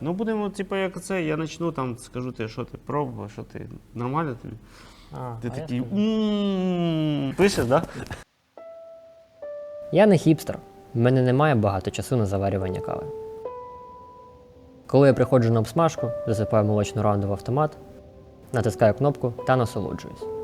Ну, будемо, типу, як це, я почну там, скажу ти, що ти пробував, що ти нормально тобі. А, Ти а я такий скажу. «М-м-м». пишеш, так? Я не хіпстер. В мене немає багато часу на заварювання кави. Коли я приходжу на обсмажку, засипаю молочну ранду в автомат, натискаю кнопку та насолоджуюсь.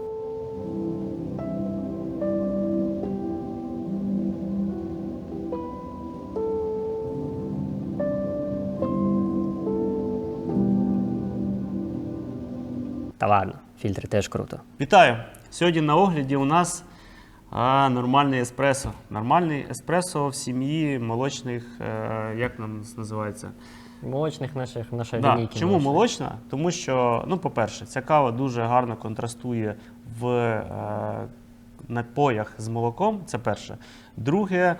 Та ладно, фільтри теж круто. Вітаю! Сьогодні на огляді у нас а, нормальний еспресо. Нормальний еспресо в сім'ї молочних, е, як нам називається? Молочних наших нашої Да. лінійки. Чому молочних. молочна? Тому що, ну, по-перше, ця кава дуже гарно контрастує в е, напоях з молоком. Це перше. Друге,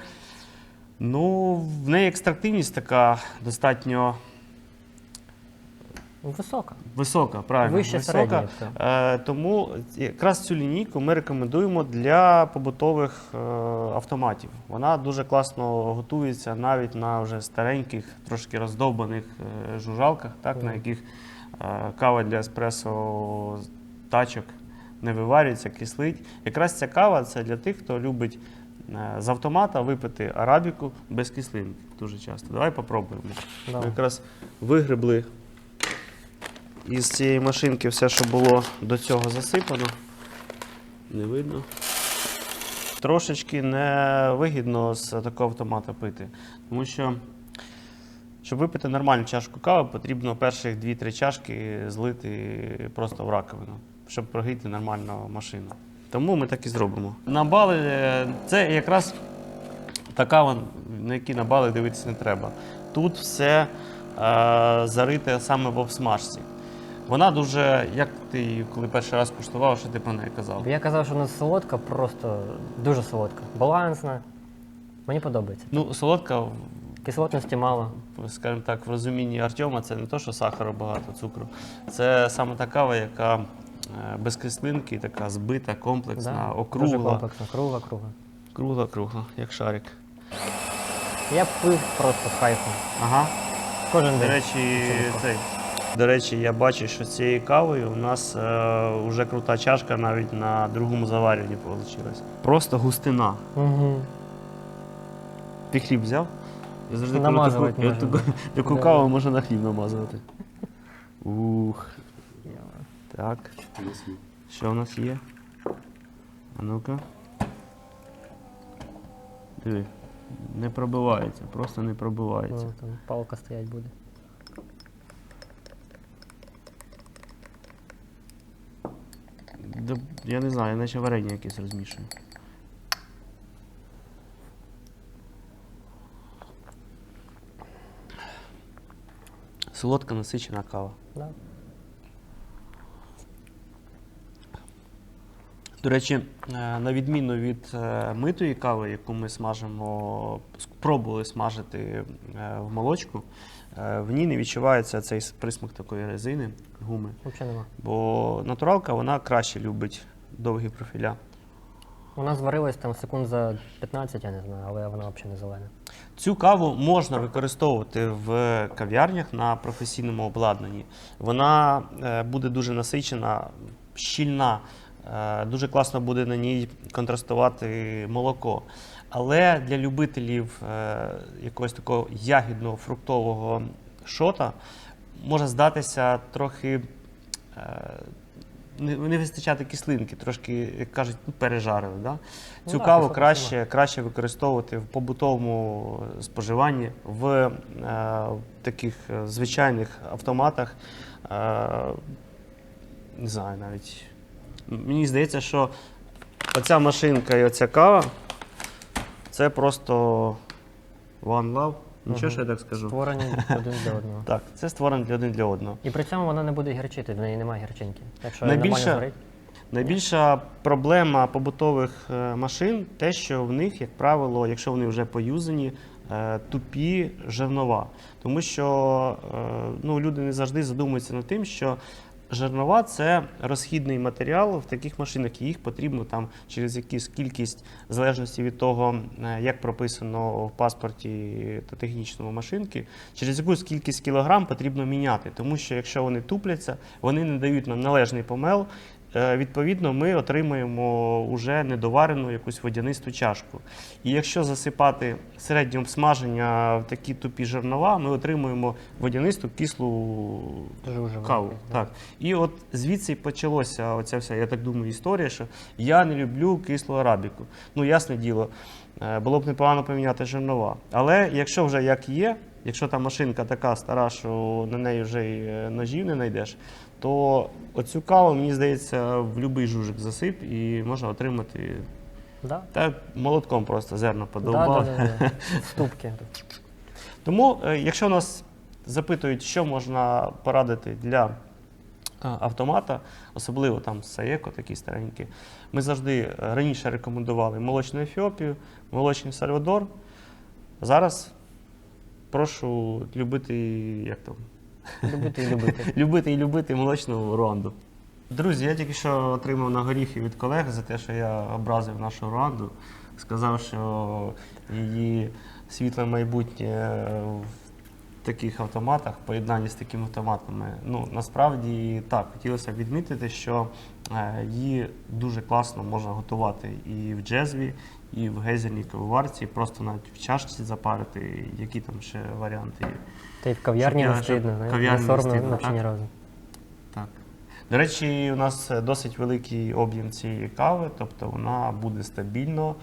ну, в неї екстрактивність така достатньо Висока. Висока, правильно. Вище висока. середньої. Е, тому якраз цю лінійку ми рекомендуємо для побутових е, автоматів. Вона дуже класно готується навіть на вже стареньких, трошки роздовбаних е, жужалках, так, на яких е, кава для еспресо тачок не виварюється, кислить. Якраз ця кава це для тих, хто любить е, з автомата випити арабіку без кислинки дуже часто. Давай попробуємо. Ми якраз вигребли із цієї машинки все, що було до цього засипано. Не видно. Трошечки невигідно з такого автомата пити. Тому що, щоб випити нормальну чашку кави, потрібно перших 2-3 чашки злити просто в раковину, щоб прогріти нормально машину. Тому ми так і зробимо. На бали е, це якраз та кава, на які на бали дивитися не треба. Тут все е, зарите саме в обсмажці. Вона дуже, як ти її, коли перший раз куштував, що ти про неї казав? Я казав, що вона солодка, просто дуже солодка. Балансна. Мені подобається. Ну, солодка, Кислотності мало. скажімо так, в розумінні Артема це не то, що сахару багато, цукру. Це саме та кава, яка е, без кислинки, така збита, комплексна, Да, Дуже округла. комплексно. Кругла, кругла. Кругла, кругла, як шарик. Я пив просто з кайфом. Ага. Кожен До день. речі, цей. До речі, я бачу, що з цією кавою у нас е, вже крута чашка навіть на другому заварюванні вийшла. Просто густина. Угу. Ти хліб взяв? Я завжди Намазувати таку, можна. таку, таку Да. каву можна на хліб намазувати. Ух. Так. Що в нас є? А ну-ка. Диви. Не пробивається, просто не пробивається. Ну, там палка стоять буде. Я не знаю, я наче варення якесь розмішую. Солодка насичена кава. Да. До речі, е, на відміну від е, митої кави, яку ми смажимо, спробували смажити е, в молочку, в ній не відчувається цей присмак такої резини, гуми. Взагалі нема. Бо натуралка вона краще любить довгі профіля. Вона зварилась там секунд за 15, я не знаю, але вона взагалі не зелена. Цю каву можна використовувати в кав'ярнях на професійному обладнанні. Вона буде дуже насичена, щільна, дуже класно буде на ній контрастувати молоко. Але для любителів е, якогось такого ягідного фруктового шота може здатися трохи. е, Не, вистачати кислинки, трошки, як кажуть, ну, пережарили. Да? Ну Цю да, каву краще, краще використовувати в побутовому споживанні, в е, таких е, звичайних автоматах. Е, не знаю навіть. Мені здається, що оця машинка і оця кава це просто one love. Нічого, що я так скажу. Створені один для одного. Так, це створено для один для одного. І при цьому вона не буде гірчити, в неї немає гірчинки. Якщо нормально згорить. Найбільша проблема побутових е, машин те, що в них, як правило, якщо вони вже поюзані, е, тупі жернова. Тому що е, ну, люди не завжди задумуються над тим, що жернова це розхідний матеріал в таких машинах, і їх потрібно там через якусь кількість, в залежності від того, е, як прописано в паспорті та технічному машинки, через якусь кількість кілограм потрібно міняти. Тому що якщо вони тупляться, вони не дають нам належний помел. Е, Відповідно, ми отримаємо уже недоварену якусь водянисту чашку. І якщо засипати середнє обсмаження в такі тупі жернова, ми отримуємо водянисту кислу каву. Так. І от звідси почалося оця вся, я так думаю, історія, що я не люблю кислу арабіку. Ну, ясне діло, е, було б непогано поміняти жернова. Але якщо вже як є, якщо та машинка така стара, що на неї вже й е, ножів не знайдеш, то оцю каву, мені здається, в будь-який жужик засип і можна отримати. Да? Та молотком просто зерно Да, подовбав. да, да, да. Ступки. Тому, е, якщо нас запитують, що можна порадити для е, автомата, особливо там Саєко, такі старенькі, ми завжди раніше рекомендували молочну Ефіопію, молочний Сальвадор. Зараз прошу любити, як там, Любити і любити. любити і любити молочну Руанду. Друзі, я тільки що отримав на горіхи від колег за те, що я образив нашу Руанду. Сказав, що її світле майбутнє в таких автоматах, поєднанні з такими автоматами. Ну, насправді так, хотілося б відмітити, що е, її дуже класно можна готувати і в джезві, і в гейзельній кавоварці, просто навіть в чашці запарити, які там ще варіанти є. Та й в кав'ярні не стидно, не соромно ні так? разу. Так. До речі, у нас досить великий об'єм цієї кави, тобто вона буде стабільно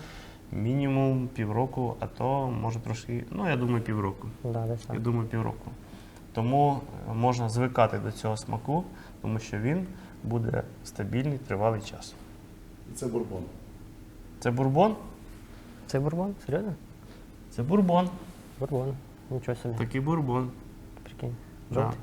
мінімум півроку, а то може трошки, ну я думаю, півроку. Да, десь Я думаю, півроку. Тому е, можна звикати до цього смаку, тому що він буде стабільний тривалий час. І це бурбон. Це бурбон? Це бурбон? Серйозно? Це бурбон. Бурбон. Нічого собі. Такий бурбон. Прикинь. Да. Жовтий.